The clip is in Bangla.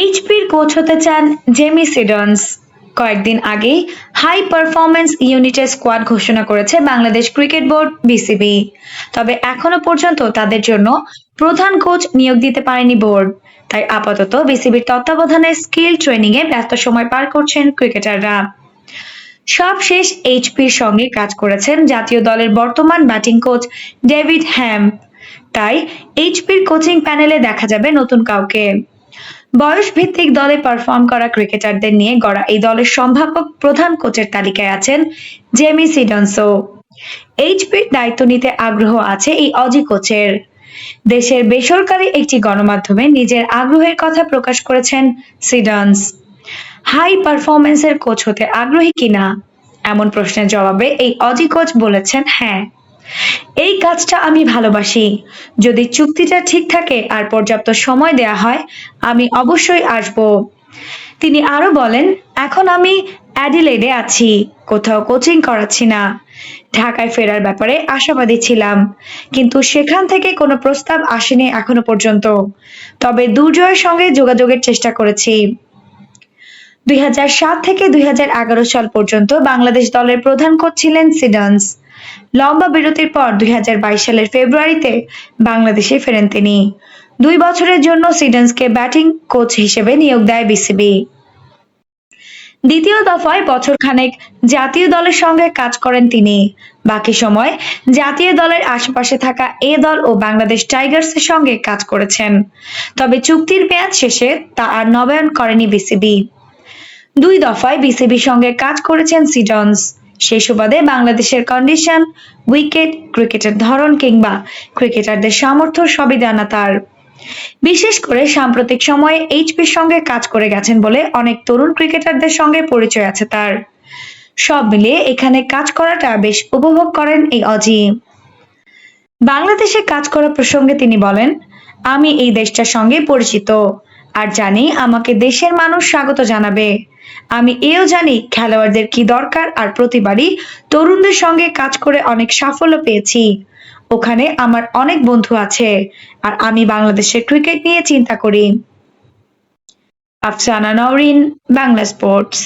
এইচপির কোচ হতে চান জেমি সিডন্স কয়েকদিন আগেই হাই পারফরম্যান্স ইউনিটের স্কোয়াড ঘোষণা করেছে বাংলাদেশ ক্রিকেট বোর্ড বিসিবি তবে এখনও পর্যন্ত তাদের জন্য প্রধান কোচ নিয়োগ দিতে পারেনি বোর্ড। তাই আপাতত বিসিবির তত্ত্বাবধানে স্কিল ট্রেনিং এ ব্যস্ত সময় পার করছেন ক্রিকেটাররা। সব সবশেষ এইচপির সঙ্গে কাজ করেছেন জাতীয় দলের বর্তমান ব্যাটিং কোচ ডেভিড হ্যাম তাই এইচপির কোচিং প্যানেলে দেখা যাবে নতুন কাউকে। বয়স ভিত্তিক দলে পারফর্ম করা ক্রিকেটারদের নিয়ে গড়া এই দলের সম্ভাব্য প্রধান কোচের তালিকায় আছেন জেমি সিডন্সো এইচপির দায়িত্ব নিতে আগ্রহ আছে এই অজি কোচের দেশের বেসরকারি একটি গণমাধ্যমে নিজের আগ্রহের কথা প্রকাশ করেছেন সিডন্স হাই পারফরমেন্সের কোচ হতে আগ্রহী কিনা? এমন প্রশ্নের জবাবে এই অজি কোচ বলেছেন হ্যাঁ। এই কাজটা আমি ভালোবাসি। যদি চুক্তিটা ঠিক থাকে আর পর্যাপ্ত সময় দেয়া হয়, আমি অবশ্যই আসব। তিনি আরও বলেন, এখন আমি অ্যাডিলেডে আছি, কোথাও কোচিং করাচ্ছি না। ঢাকায় ফেরার ব্যাপারে আশাবাদী ছিলাম, কিন্তু সেখান থেকে কোনো প্রস্তাব আসেনি এখনও পর্যন্ত। তবে দুর্জয়ের সঙ্গে যোগাযোগের চেষ্টা করেছি। দুই হাজার সাত থেকে দুই হাজার এগারো সাল পর্যন্ত বাংলাদেশ দলের প্রধান কোচ ছিলেন সিডন্স। লম্বা বিরতির পর দুই হাজার বাইশ সালের ফেব্রুয়ারিতে বাংলাদেশে ফেরেন তিনি। দুই বছরের জন্য সিডন্সকে ব্যাটিং কোচ হিসেবে নিয়োগ দেয় বিসিবি। দ্বিতীয় দফায় বছরখানেক জাতীয় দলের সঙ্গে কাজ করেন তিনি। বাকি সময় জাতীয় দলের আশেপাশে থাকা এ দল ও বাংলাদেশ টাইগার্সের সঙ্গে কাজ করেছেন। তবে চুক্তির মেয়াদ শেষে তা আর নবায়ন করেনি বিসিবি। দুই দফায় বিসিবির সঙ্গে কাজ করেছেন সিডন্স সেই সুবাদে বাংলাদেশের কন্ডিশন উইকেট ক্রিকেটের ধরন কিংবা ক্রিকেটারদের সামর্থ্য সবই জানা তার। বিশেষ করে সাম্প্রতিক সময়ে এইচপির সঙ্গে কাজ করে গেছেন বলে অনেক তরুণ ক্রিকেটারদের সঙ্গে পরিচয় আছে তার। সব মিলিয়ে এখানে কাজ করাটা বেশ উপভোগ করেন এই অজি। বাংলাদেশে কাজ করা প্রসঙ্গে তিনি বলেন, আমি এই দেশটার সঙ্গে পরিচিত। আর জানি আমাকে দেশের মানুষ স্বাগত জানাবে। আমি এও জানি খেলোয়াড়দের কি দরকার আর প্রতিবারই তরুণদের সঙ্গে কাজ করে অনেক সাফল্য পেয়েছি। ওখানে আমার অনেক বন্ধু আছে আর আমি বাংলাদেশের ক্রিকেট নিয়ে চিন্তা করি। আফসানা নওরিন, বাংলা স্পোর্টস।